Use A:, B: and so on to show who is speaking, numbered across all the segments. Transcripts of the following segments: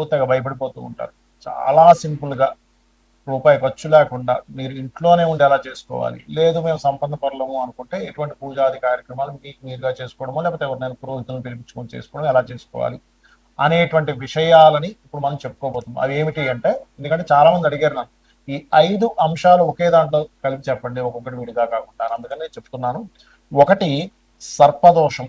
A: ఊతగా భయపడిపోతూ ఉంటారు. చాలా సింపుల్గా రూపాయి ఖర్చు లేకుండా మీరు ఇంట్లోనే ఉండి ఎలా చేసుకోవాలి? లేదు మేము సంపద పరలము అనుకుంటే ఎటువంటి పూజాది కార్యక్రమాలు మీకు మీరుగా చేసుకోవడమో లేకపోతే ఎవరినైనా పురోహితులను పిలిపించుకొని చేసుకోవడం ఎలా చేసుకోవాలి? అనేటువంటి విషయాలని ఇప్పుడు మనం చెప్పుకోబోతున్నాం. అవి ఏమిటి అంటే ఎందుకంటే చాలా మంది అడిగారు నాకు ఈ ఐదు అంశాలు ఒకే దాంట్లో కలిపి చెప్పండి ఒక్కొక్కటి విడిగా కాకుండా. అందుకని నేను చెప్తున్నాను. ఒకటి సర్పదోషం.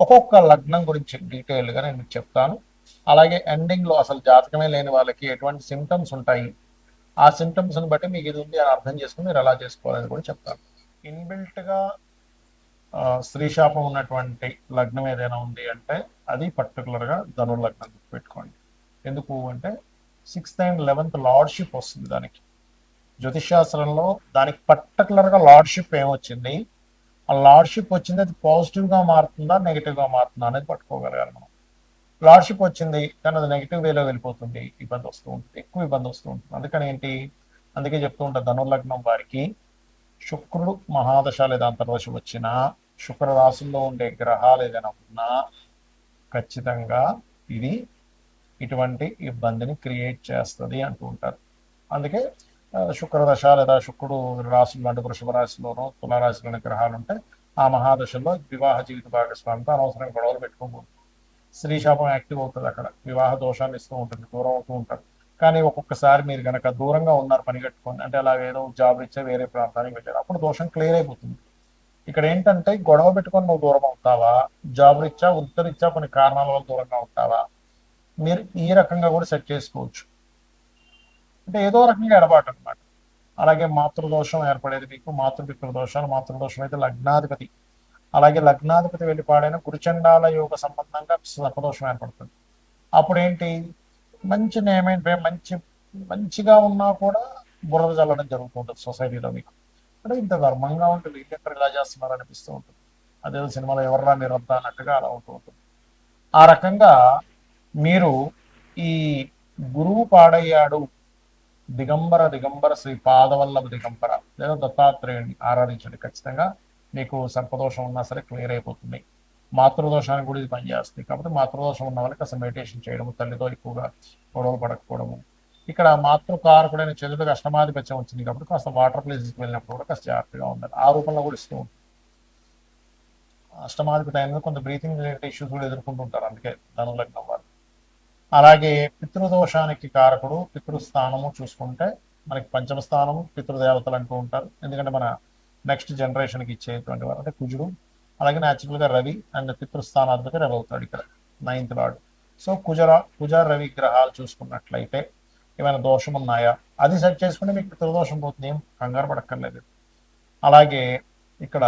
A: ఒక్కొక్క లగ్నం గురించి డీటెయిల్గా నేను మీకు చెప్తాను. అలాగే ఎండింగ్లో అసలు జాతకమే లేని వాళ్ళకి ఎటువంటి సిమ్టమ్స్ ఉంటాయి ఆ సిమ్టమ్స్ని బట్టి మీకు ఇది ఉంది అని అర్థం చేసుకుని మీరు ఎలా చేసుకోవాలని కూడా చెప్తాను. ఇన్బిల్ట్గా స్త్రీ శాపం ఉన్నటువంటి లగ్నం ఏదైనా ఉంది అంటే అది పర్టికులర్గా ధను లగ్నం పెట్టుకోండి ఎందుకు అంటే సిక్స్త్ అండ్ లెవెన్త్ లార్డ్షిప్ వస్తుంది దానికి. జ్యోతిష్ శాస్త్రంలో దానికి పర్టికులర్గా లార్డ్షిప్ ఏమొచ్చింది? ఆ లార్డ్షిప్ వచ్చింది అది పాజిటివ్గా మారుతుందా నెగిటివ్గా మారుతుందా అనేది పట్టుకోగలగాలి మనం. లార్డ్షిప్ వచ్చింది కానీ అది నెగిటివ్ వేలో వెళ్ళిపోతుంది ఇబ్బంది వస్తూ ఉంటుంది ఎక్కువ ఇబ్బంది వస్తూ ఉంటుంది. అందుకని ఏంటి? అందుకే చెప్తూ ఉంటా ధనుర్లగ్నం వారికి శుక్రుడు మహాదశ లేదా అంతర్దశ వచ్చినా శుక్ర రాశుల్లో ఉండే గ్రహాలు ఏదైనా ఉన్నా ఖచ్చితంగా ఇది ఇటువంటి ఇబ్బందిని క్రియేట్ చేస్తుంది అంటూ ఉంటారు. అందుకే శుక్రదశ లేదా శుక్రుడు రాశులు అంటే వృషభ రాశిలోనో తులారాశిలోని గ్రహాలు ఉంటే ఆ మహాదశలో వివాహ జీవిత భాగస్వామితో అనవసరంగా గొడవలు పెట్టుకోకూడదు. స్త్రీ శాపం యాక్టివ్ అవుతుంది అక్కడ. వివాహ దోషాన్ని ఇస్తూ ఉంటుంది దూరం అవుతూ ఉంటారు. కానీ ఒక్కొక్కసారి మీరు కనుక దూరంగా ఉన్నారు పని కట్టుకొని అంటే అలా ఏదో జాబ్ ఇచ్చే వేరే ప్రాంతానికి వెళ్ళారు అప్పుడు దోషం క్లియర్ అయిపోతుంది. ఇక్కడ ఏంటంటే గొడవ పెట్టుకొని నువ్వు దూరం అవుతావా జాబ్ రీత్యా వృత్తిరీత్యా కొన్ని కారణాల వల్ల దూరంగా ఉంటావా మీరు ఈ రకంగా కూడా సెట్ చేసుకోవచ్చు. అంటే ఏదో రకంగా ఎడబాటు అనమాట అలాగే మాతృదోషం ఏర్పడేది మీకు మాతృపితృ దోషాలు మాతృదోషం అయితే లగ్నాధిపతి. అలాగే లగ్నాధిపతి వెళ్ళి పాడైన గురుచండాల యోగ సంబంధంగా సర్పదోషం ఏర్పడుతుంది. అప్పుడు ఏంటి మంచి నేమేంటే మంచి మంచిగా ఉన్నా కూడా బురద చల్లడం జరుగుతుంటుంది సొసైటీలో మీకు. అంటే ఇంత ధర్మంగా ఉంటుంది. వీళ్ళెక్కడ ఇలా చేస్తున్నారు అనిపిస్తూ ఉంటుంది. అదే సినిమాలో ఎవర్రా మీరంతా అన్నట్టుగా అలా ఉంటూ ఉంటుంది. ఆ రకంగా మీరు ఈ గురువు పాడయ్యాడు దిగంబర దిగంబర శ్రీ పాదవల్లభ దిగంబర లేదా దత్తాత్రేయుని ఆరాధించండి. ఖచ్చితంగా మీకు సర్పదోషం ఉన్నా సరే క్లియర్ అయిపోతుంది. మాతృదోషానికి కూడా ఇది పనిచేస్తుంది. కాబట్టి మాతృదోషం ఉన్న వాళ్ళకి అసలు మెడిటేషన్ చేయడము తల్లితో ఎక్కువగా గొడవలు పడకపోవడము. ఇక్కడ మాతృకారకుడైన చంద్రుడికి అష్టమాధిపత్యం వచ్చింది కాబట్టి కాస్త వాటర్ ప్లేసెస్కి వెళ్ళినప్పుడు కూడా కాస్త జాగ్రత్తగా ఉండాలి. ఆ రూపంలో కూడా ఇస్తూ ఉంటుంది అష్టమాధిపతి అయినందుకు కొంత బ్రీతింగ్ రిలేటెడ్ ఇష్యూస్ కూడా ఎదుర్కొంటుంటారు. అందుకే ధనులగ్నం వారు. అలాగే పితృదోషానికి కారకుడు పితృస్థానము చూసుకుంటే మనకి పంచమ స్థానము పితృదేవతలు అంటూ ఉంటారు. ఎందుకంటే మన నెక్స్ట్ జనరేషన్కి ఇచ్చేటువంటి వారు అంటే కుజుడు అలాగే న్యాచురల్గా రవి అండ్ పితృస్థానాధిపతి రవి అవుతాడు ఇక్కడ నైన్త్ లార్డ్ సో కుజరా కుజ రవి గ్రహాలు చూసుకున్నట్లయితే ఏమైనా దోషం ఉన్నాయా? అది సెట్ చేసుకుంటే మీకు పితృదోషం పోతుంది ఏం కంగారు పడక్కర్లేదు. అలాగే ఇక్కడ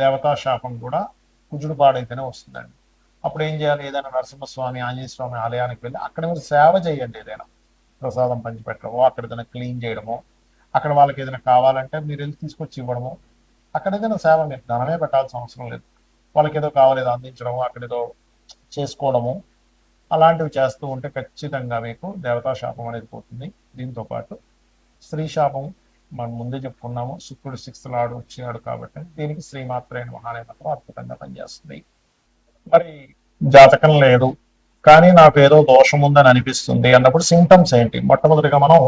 A: దేవతా శాపం కూడా కుజుడు పాడైతేనే వస్తుందండి. అప్పుడు ఏం చేయాలి? ఏదైనా నరసింహస్వామి ఆంజనేయ స్వామి ఆలయానికి వెళ్ళి అక్కడ మీరు సేవ చేయండి ఏదైనా. ప్రసాదం పంచిపెట్టడమో అక్కడ ఏదైనా క్లీన్ చేయడమో అక్కడ వాళ్ళకి ఏదైనా కావాలంటే మీరు వెళ్ళి తీసుకొచ్చి ఇవ్వడము అక్కడ ఏదైనా సేవ మీరు ధనమే పెట్టాల్సిన అవసరం లేదు. వాళ్ళకి ఏదో కావాలి ఏదో అందించడము అక్కడ ఏదో చేసుకోవడము అలాంటివి చేస్తూ ఉంటే ఖచ్చితంగా మీకు దేవతా శాపం అనేది పోతుంది. దీంతో పాటు స్త్రీ శాపం మనం ముందే చెప్పుకున్నాము. శుక్రుడు సిక్స్త్ లాడు వచ్చినాడు కాబట్టి దీనికి శ్రీమాత్రైన మహానే మాత్రం అద్భుతంగా పనిచేస్తుంది. మరి జాతకం లేదు. కానీ నాకు ఏదో దోషం ఉందని అనిపిస్తుంది అన్నప్పుడు సింటమ్స్ ఏంటి? మొట్టమొదటిగా మనం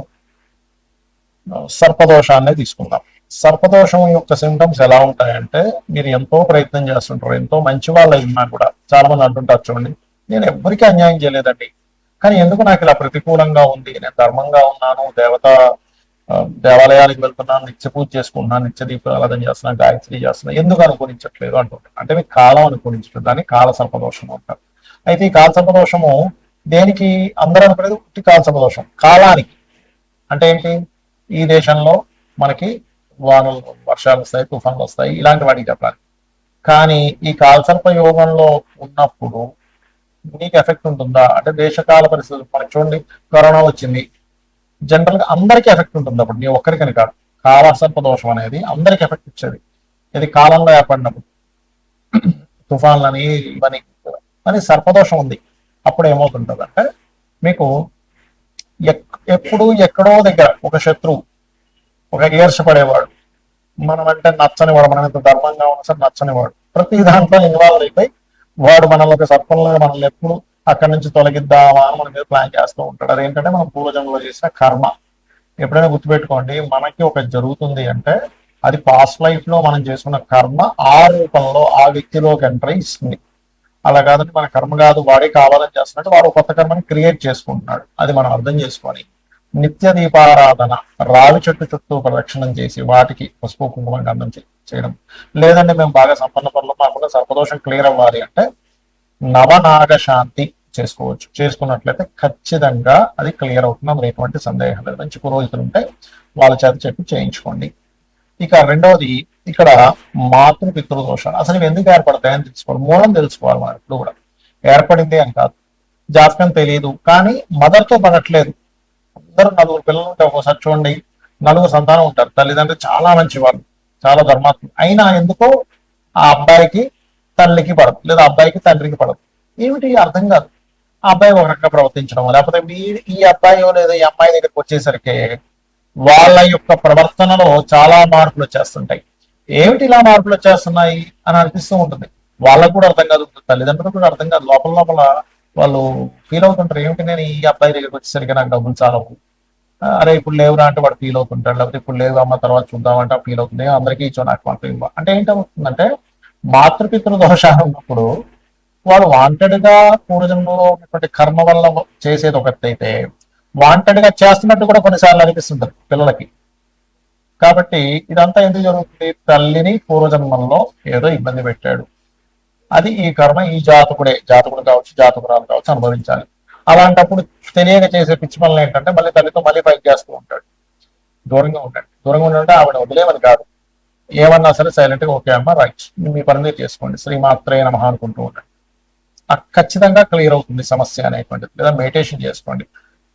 A: సర్పదోషాన్ని తీసుకుందాం. సర్పదోషం యొక్క సింటమ్స్ ఎలా ఉంటాయంటే మీరు ఎంతో ప్రయత్నం చేస్తుంటారు ఎంతో మంచి వాళ్ళు ఉన్నా కూడా చాలా మంది అంటుంటారు చూడండి నేను ఎవరికి అన్యాయం చేయలేదండి. కానీ ఎందుకు నాకు ఇలా ప్రతికూలంగా ఉంది? నేను ధర్మంగా ఉన్నాను దేవత దేవాలయానికి వెళ్తున్నాను నిత్య పూజ చేసుకుంటున్నాను నిత్య దీపారాధన చేస్తున్నా గాయత్రి చేస్తున్నా ఎందుకు అనుకూలించట్లేదు అంటుంటారు. అంటే మీకు కాలం అనుకూలించట్లేదు దాన్ని కాల సర్పదోషం అంటారు. అయితే ఈ కాల సర్పదోషము దేనికి అందరూ అనుకునేది ఉట్టి కాల సర్పదోషం కాలానికి. అంటే ఏంటి? ఈ దేశంలో మనకి వానలు వర్షాలు వస్తాయి తుఫాన్లు వస్తాయి ఇలాంటి వాటికి చెప్పాలి. కానీ ఈ కాల్సర్ప యోగంలో ఉన్నప్పుడు నీకు ఎఫెక్ట్ ఉంటుందా? అంటే దేశకాల పరిస్థితులు మనకి చూడండి కరోనా వచ్చింది. జనరల్గా అందరికీ ఎఫెక్ట్ ఉంటుంది అప్పుడు. నీ ఒక్కరికని కాదు. కాలసర్ప దోషం అనేది అందరికి ఎఫెక్ట్ ఇచ్చేది. ఇది కాలంలో ఏర్పడినప్పుడు. తుఫాన్లని ఇవన్నీ అని సర్పదోషం ఉంది. అప్పుడు ఏమవుతుంటుంది అంటే మీకు ఎక్- ఎప్పుడు ఎక్కడో దగ్గర ఒక శత్రువు ఒక ఈర్షపడేవాడు మనం అంటే నచ్చనివాడు మనం ఎంత ధర్మంగా ఉన్నా సరే నచ్చనివాడు ప్రతి దాంట్లో ఇన్వాల్వ్ అయిపోయి వాడు మనల్ని ఒక సర్పంలో మనల్ని ఎప్పుడు అక్కడి నుంచి తొలగిద్దామా అని మన మీద ప్లాన్ చేస్తూ ఉంటాడు. అదేంటంటే మనం పూర్వజన్మలో చేసిన కర్మ. ఎప్పుడైనా గుర్తుపెట్టుకోండి మనకి ఒక జరుగుతుంది అంటే అది పాస్ట్ లైఫ్లో మనం చేసుకున్న కర్మ ఆ రూపంలో ఆ వ్యక్తిలోకి ఎంటర్ ఇస్తుంది. అలా కాదంటే మన కర్మ కాదు వాడే కావాలని చేస్తున్నట్టు వాడు కొత్త కర్మని క్రియేట్ చేసుకుంటున్నాడు. అది మనం అర్థం చేసుకొని నిత్య దీపారాధన రావి చెట్టు చుట్టూ ప్రదక్షిణం చేసి వాటికి పసుపు కుంకుమ గంధం చేయడం. లేదంటే మేము బాగా సంపన్న పనులు మాకుండా సర్పదోషం క్లియర్ అవ్వాలి అంటే నవనాగ శాంతి చేసుకోవచ్చు. చేసుకున్నట్లయితే ఖచ్చితంగా అది క్లియర్ అవుతుంది. అందులో ఎటువంటి సందేహం లేదు. మంచి పురోహితులు ఉంటే వాళ్ళ చేత చెప్పి చేయించుకోండి. ఇక రెండవది ఇక్కడ మాతృ పితృ దోషాలు. అసలు ఇవి ఎందుకు ఏర్పడతాయని తెలుసుకోవాలి. మూలం తెలుసుకోవాలి మనం ఇప్పుడు కూడా. ఏర్పడింది అని కాదు. జాతకం తెలియదు. కానీ మదర్తో పడట్లేదు. అందరూ నలుగురు పిల్లలు ఉంటే ఒకసారి చూడండి. నలుగురు సంతానం ఉంటారు. తల్లిదండ్రులు చాలా మంచి వాళ్ళు చాలా ధర్మాత్మ అయినా ఎందుకో ఆ అబ్బాయికి తల్లికి పడదు లేదా అబ్బాయికి తండ్రికి పడదు. ఏమిటి అర్థం కాదు? ఆ అబ్బాయి ఒక రకంగా ప్రవర్తించడం లేకపోతే మీ- ఈ అబ్బాయి లేదా ఈ అమ్మాయి దగ్గరికి వచ్చేసరికి వాళ్ళ యొక్క ప్రవర్తనలో చాలా మార్పులు వచ్చేస్తుంటాయి. ఏమిటి ఇలా మార్పులు వచ్చేస్తున్నాయి అని అనిపిస్తూ ఉంటుంది. వాళ్ళకు కూడా అర్థం కాదు తల్లిదండ్రులకు కూడా అర్థం కాదు. లోపల లోపల వాళ్ళు ఫీల్ అవుతుంటారు. ఏమిటి నేను ఈ అబ్బాయి దగ్గరికి వచ్చేసరికి నాకు డబ్బులు చాలవు అరే ఇప్పుడు లేవురా అంటే వాడు ఫీల్ అవుతుంటాడు. లేకపోతే ఇప్పుడు లేవు అమ్మ తర్వాత చూద్దామంటే ఫీల్ అవుతుంది. అందరికీ ఇచ్చో నాకు మాత్రం ఇవ్వ. అంటే ఏంటవుతుందంటే మాతృపితృ దోషాలు ఉన్నప్పుడు వాడు వాంటెడ్గా పూర్వజన్మలో ఉన్నటువంటి కర్మ వల్ల చేసేది ఒకటైతే వాంటెడ్గా చేస్తున్నట్టు కూడా కొన్నిసార్లు అనిపిస్తుంది పిల్లలకి. కాబట్టి ఇదంతా ఎందుకు జరుగుతుంది? తల్లిని పూర్వజన్మంలో ఏదో ఇబ్బంది పెట్టాడు. అది ఈ కర్మ ఈ జాతకుడే జాతకుడు కావచ్చు జాతకురాలు కావచ్చు అనుభవించాలి. అలాంటప్పుడు తెలియక చేసే పిచ్చి పనులు ఏంటంటే మళ్ళీ తల్లితో మళ్ళీ ఫైట్ చేస్తూ ఉంటాడు. దూరంగా ఉంటాడు దూరంగా ఉండంటే ఆవిడ వదిలేమని కాదు. ఏమన్నా సరే సైలెంట్గా ఓకే అమ్మ రైట్ మీ పని మీరు చేసుకోండి శ్రీమాత్రే నమ అనుకుంటూ ఉంటాడు. ఆ ఖచ్చితంగా క్లియర్ అవుతుంది సమస్య అనేటువంటిది. లేదా మెడిటేషన్ చేసుకోండి.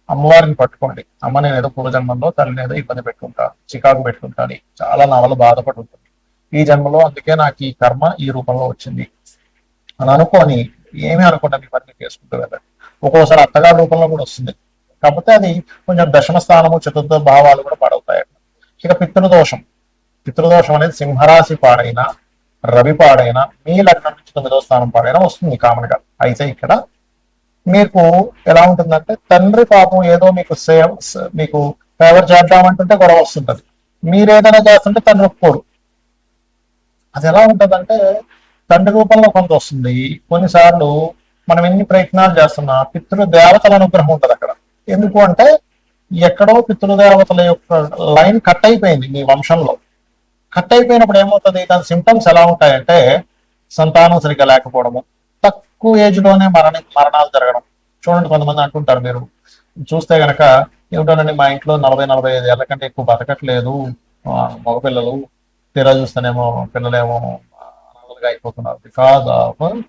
A: అమ్మవారిని పట్టుకోండి. అమ్మ నేను ఏదో పూర్వజన్మంలో తల్లిని ఏదో ఇబ్బంది పెట్టుకుంటాను చికాకు పెట్టుకుంటాను. చాలా నా వల్ల బాధపడి ఉంటుంది. ఈ జన్మలో అందుకే నాకు ఈ కర్మ ఈ రూపంలో వచ్చింది. అని అనుకొని ఏమీ అనుకుంటా మీ పని చేసుకుంటూ వెళ్ళండి ఒక్కోసారి అత్తగారి రూపంలో కూడా వస్తుంది. కాకపోతే అది కొంచెం దశమ స్థానము చతుర్థ భావాలు కూడా పాడవుతాయి. ఇక పితృదోషం. పితృదోషం అనేది సింహరాశి పాడైనా రవి పాడైనా మీ లగ్నం నుంచి తొమ్మిదో స్థానం పాడైనా వస్తుంది కామన్గా అయితే ఇక్కడ మీకు ఎలా ఉంటుందంటే తండ్రి పాపం ఏదో మీకు సేవ మీకు ఫేవర్ చేద్దామంటుంటే గొడవ వస్తుంటది. మీరు ఏదైనా చేస్తుంటే తండ్రి ఒప్పుకోడు. అది ఎలా ఉంటుందంటే తండ్రి రూపంలో కొంత వస్తుంది. కొన్నిసార్లు మనం ఎన్ని ప్రయత్నాలు చేస్తున్నా పితృదేవతల అనుగ్రహం ఉంటది అక్కడ. ఎందుకు అంటే ఎక్కడో పితృదేవతల యొక్క లైన్ కట్ అయిపోయింది మీ వంశంలో. కట్ అయిపోయినప్పుడు ఏమవుతుంది? దాని సిమ్టమ్స్ ఎలా ఉంటాయంటే సంతానం సరిగ్గా లేకపోవడము తక్కువ ఏజ్లోనే మరణ మరణాలు జరగడం. చూడండి కొంతమంది అంటుంటారు మీరు. చూస్తే గనక ఏమిటోనండి మా ఇంట్లో నలభై నలభై ఐదు ఏళ్ళ కంటే ఎక్కువ బతకట్లేదు. ఆ, మగపిల్లలు తీరా చూస్తేనేమో పిల్లలేమో అనాథలుగా అయిపోతున్నారు. బికాజ్ ఆఫ్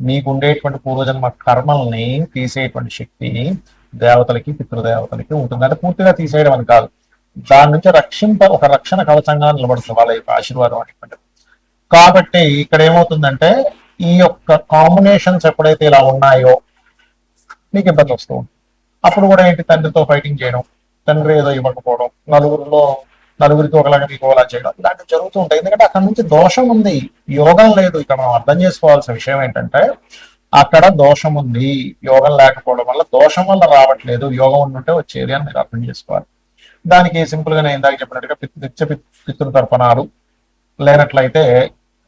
A: మీకు ఉండేటువంటి పూర్వజన్మ కర్మల్ని తీసేటువంటి శక్తి దేవతలకి పితృదేవతలకి ఉంటుంది అంటే పూర్తిగా తీసేయడం అని కాదు. దాని నుంచి రక్షింప ఒక రక్షణ కవచంగా నిలబడుతుంది వాళ్ళ యొక్క ఆశీర్వాదం అటువంటి కాబట్టి ఇక్కడ ఏమవుతుందంటే ఈ యొక్క కాంబినేషన్స్ ఎప్పుడైతే ఇలా ఉన్నాయో మీకు ఇబ్బంది వస్తూ ఉంటుంది. అప్పుడు కూడా ఏంటి? తండ్రితో ఫైటింగ్ చేయడం తండ్రి ఏదో ఇవ్వకపోవడం నలుగురిలో నలుగురికి ఒకలాగా మీకు ఒకలా చేయడం ఇలాంటివి జరుగుతూ ఉంటాయి. ఎందుకంటే అక్కడ నుంచి దోషం ఉంది. యోగం లేదు. ఇక్కడ మనం అర్థం చేసుకోవాల్సిన విషయం ఏంటంటే అక్కడ దోషం ఉంది. యోగం లేకపోవడం వల్ల దోషం వల్ల రావట్లేదు. యోగం ఉండుంటే వచ్చేది అని మీరు అర్థం చేసుకోవాలి. దానికి సింపుల్గా నేను ఇందాక చెప్పినట్టుగా పితృ నిత్య పితృ పితృతర్పణాలు లేనట్లయితే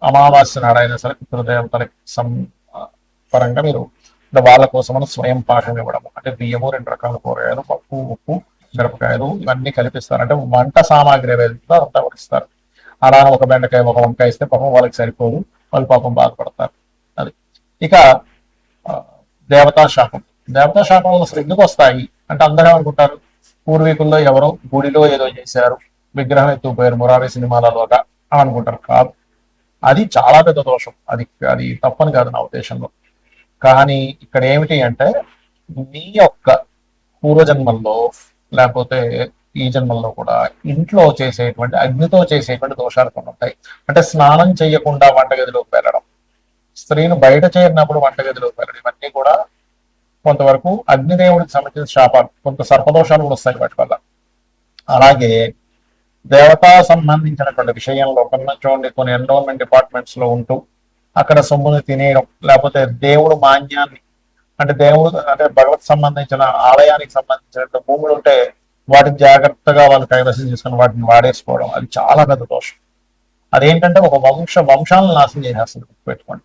A: అమావాస్య నాడైనా సరే పితృదేవతలకి సం పరంగా మీరు వాళ్ళ కోసం స్వయం పాఠం ఇవ్వడం అంటే బియ్యము రెండు రకాల కూరగాయలు పప్పు ఉప్పు మిరపకాయలు ఇవన్నీ కలిపిస్తారు అంటే వంట సామాగ్రి ఏదైతే అంతా వరిస్తారు అలా ఒక బెండకాయ ఒక వంకాయ ఇస్తే పాపం వాళ్ళకి సరిపోదు. వాళ్ళు పాపం బాధపడతారు. అది. ఇక దేవతా శాపం. దేవతా శాపం అసలు ఎందుకు వస్తాయి? అంటే అందరూ అనుకుంటారు పూర్వీకుల్లో ఎవరో గుడిలో ఏదో చేశారు విగ్రహం ఎత్తుకుపోయారు మురారి సినిమాలలోగా అని అనుకుంటారు. కాదు. అది చాలా పెద్ద దోషం. అది అది తప్పని కాదు నా ఉద్దేశంలో. కానీ ఇక్కడ ఏమిటి అంటే మీ యొక్క పూర్వజన్మల్లో లేకపోతే ఈ జన్మల్లో కూడా ఇంట్లో చేసేటువంటి అగ్నితో చేసేటువంటి దోషాలు కొన్ని ఉంటాయి. అంటే స్నానం చేయకుండా వంటగదిలోకి వెళ్ళడం స్త్రీని బయట చేరినప్పుడు వంటగదిలోకి వెళ్ళడం ఇవన్నీ కూడా కొంతవరకు అగ్నిదేవుడికి సంబంధించిన శాపాలు కొంత సర్పదోషాలు కూడా వస్తాయి వాటి వల్ల. అలాగే దేవతా సంబంధించినటువంటి విషయంలో కొన్ని చూడండి కొన్ని ఎన్రోల్మెంట్ డిపార్ట్మెంట్స్లో ఉంటూ అక్కడ సొమ్ముని తినేయడం లేకపోతే దేవుడు మాన్యాన్ని అంటే దేవుడు అంటే భగవత్ సంబంధించిన ఆలయానికి సంబంధించిన భూములు ఉంటే వాటిని జాగ్రత్తగా వాళ్ళు కైవసం చేసుకుని వాటిని వాడేసుకోవడం అది చాలా పెద్ద దోషం. అదేంటంటే ఒక వంశ వంశాలను నాశనం చేసేస్తుంది పెట్టుకోండి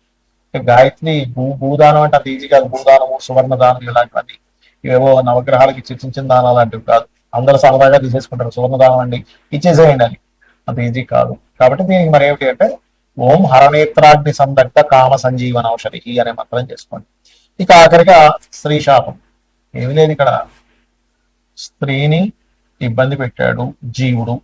A: గాయత్రి భూ భూదానం అంటే అంత ఈజీ కాదు. భూదానము సువర్ణ దానం ఇలాంటివన్నీ ఇవేవో నవగ్రహాలకి చర్చించిన చిన్న దానాలు లాంటివి కాదు. అందరూ సరదాగా తీసేసుకుంటారు. సువర్ణ దానం అండి ఇచ్చేసేయండి అని. అంత ఈజీ కాదు. కాబట్టి దీనికి మరి ఏమిటి అంటే ఓం హరనేత్రాగ్ని సందగ్ధ కామ సంజీవన ఔషధి అనే మంత్రం చేసుకోండి. ఇక ఆఖరిగా స్త్రీ శాపం. ఏమి లేదు ఇక్కడ. స్త్రీని ఇబ్బంది పెట్టాడు జీవుడు.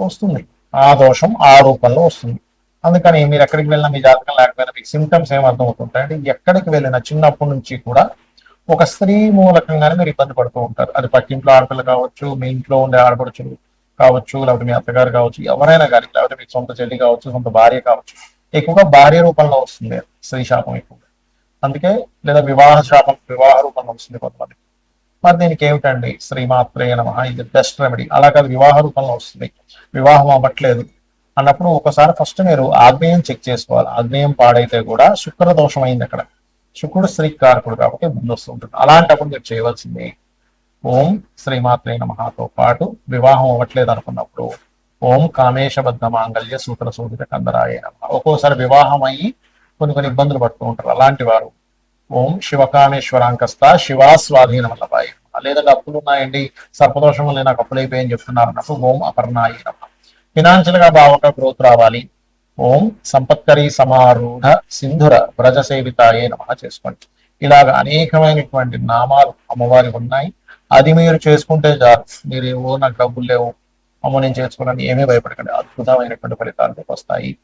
A: వస్తుంది. ఆ దోషం ఆ రూపంలో వస్తుంది. అందుకని మీరు ఎక్కడికి వెళ్ళినా మీ జాతకం లేకపోయినా మీకు సిమ్టమ్స్ ఏమర్థం అవుతుంటాయి. అంటే ఎక్కడికి వెళ్ళినా చిన్నప్పటి నుంచి కూడా ఒక స్త్రీ మూలకంగానే మీరు ఇబ్బంది పడుతూ ఉంటారు. అది పక్కింట్లో ఆడపిల్ల కావచ్చు మీ ఇంట్లో ఉండే ఆడపడుచులు కావచ్చు లేకపోతే మీ అత్తగారు కావచ్చు ఎవరైనా కానీ లేకపోతే మీకు సొంత చెల్లి కావచ్చు సొంత భార్య కావచ్చు ఎక్కువగా భార్య రూపంలో వస్తుంది స్త్రీ శాపం ఎక్కువగా. అందుకే లేదా వివాహ శాపం వివాహ రూపంలో వస్తుంది కొంతమంది. మరి దీనికి ఏమిటండి? శ్రీమాత్రే నమ. ఇది బెస్ట్ రెమెడీ అలా కాదు వివాహ రూపంలో వస్తుంది. వివాహం అవ్వట్లేదు. అన్నప్పుడు ఒకసారి ఫస్ట్ మీరు ఆగ్నేయం చెక్ చేసుకోవాలి. ఆగ్నేయం పాడైతే కూడా శుక్ర దోషం అయింది అక్కడ. శుక్రుడు శ్రీ కారకుడు కాబట్టి ముందు వస్తుంటుంది అలాంటప్పుడు మీరు చేయవలసింది ఓం శ్రీమాత్రే మహాతో పాటు వివాహం అవ్వట్లేదు అనుకున్నప్పుడు ఓం కామేశబద్ధ మాంగళ్య సూత్ర శోభిత కందరాయ నమ. ఒక్కోసారి వివాహం అయ్యి కొన్ని కొన్ని ఇబ్బందులు పడుతూ ఉంటారు. అలాంటి వారు ఓం శివకామేశ్వరాంకస్త శివా స్వాధీన వల్లభాయ లేదంటే అప్పులు ఉన్నాయండి సర్పదోషం వల్ల నాకు అప్పులైపోయి అని చెప్తున్నారు అన్నప్పుడు ఓం అపర్ణాయ నమ. ఫినాన్షియల్గా బాగా గ్రోత్ రావాలి. ఓం సంపత్కరి సమారూఢ సింధుర వ్రజ సేవితాయే నమ చేసుకోండి. ఇలాగ అనేకమైనటువంటి నామాలు అమ్మవారి ఉన్నాయి. అది మీరు చేసుకుంటే చాలు. మీరు ఏవో నాకు డబ్బులు లేవు. అమ్మ నేను చేసుకోవాలని ఏమీ భయపడకండి. అద్భుతమైనటువంటి ఫలితాలు వస్తాయి.